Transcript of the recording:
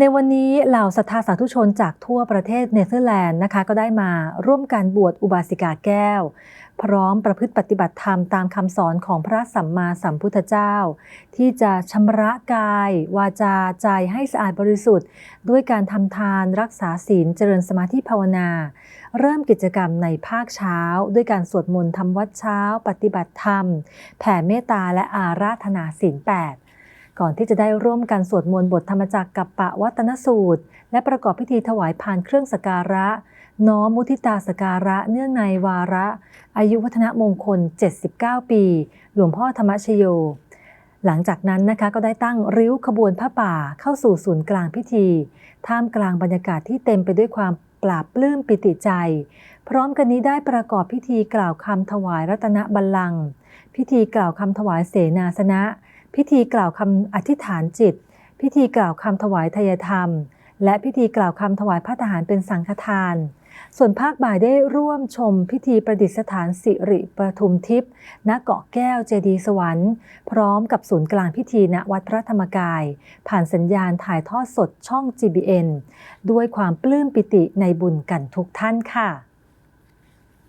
ในวันนี้เหล่าศรัทธาสาธุชนจากทั่วประเทศเนเธอร์แลนด์นะคะ ก็ได้มาร่วมการบวชอุบาสิกาแก้ว พร้อมประพฤติปฏิบัติธรรมตามคำสอนของพระสัมมาสัมพุทธเจ้า ที่จะชำระกาย วาจาใจให้สะอาดบริสุทธิ์ ด้วยการทำทานรักษาศีลเจริญสมาธิภาวนา เริ่มกิจกรรมในภาคเช้า ด้วยการสวดมนต์ทำวัดเช้า ปฏิบัติธรรม แผ่เมตตาและอาราธนาศีลแปด ก่อนที่จะได้ร่วมกันสวดมนต์บทธรรมจักรกับปะวัตนสูตร และประกอบพิธีถวายพานเครื่องสการะ น้อมมุทิตาสการะเนื่องในวาระ อายุวัฒนมงคล 79 ปี หลวงพ่อธรรมชโย หลังจากนั้นนะคะก็ได้ตั้งริ้วขบวนผ้าป่าเข้าสู่ศูนย์กลางพิธี ท่ามกลางบรรยากาศที่เต็มไปด้วยความปราบปลื้มปิติใจ พร้อมกันนี้ได้ประกอบพิธีกล่าวคำถวายรัตนบัลลังก์พิธีกล่าวคำถวายเสนาสนะ พิธีกล่าวคำอธิษฐานจิต พิธีกล่าวคำถวายทายธรรม และพิธีกล่าวคำถวายพระทหารเป็นสังฆทาน ส่วนภาคบ่ายได้ร่วมชมพิธีประดิษฐานสิริประทุมทิพย์ณเกาะแก้วเจดีสวรรค์ พร้อมกับศูนย์กลางพิธีณวัดพระธรรมกาย ผ่านสัญญาณถ่ายทอดสดช่อง GBN ด้วยความปลื้มปิติในบุญกันทุกท่านค่ะ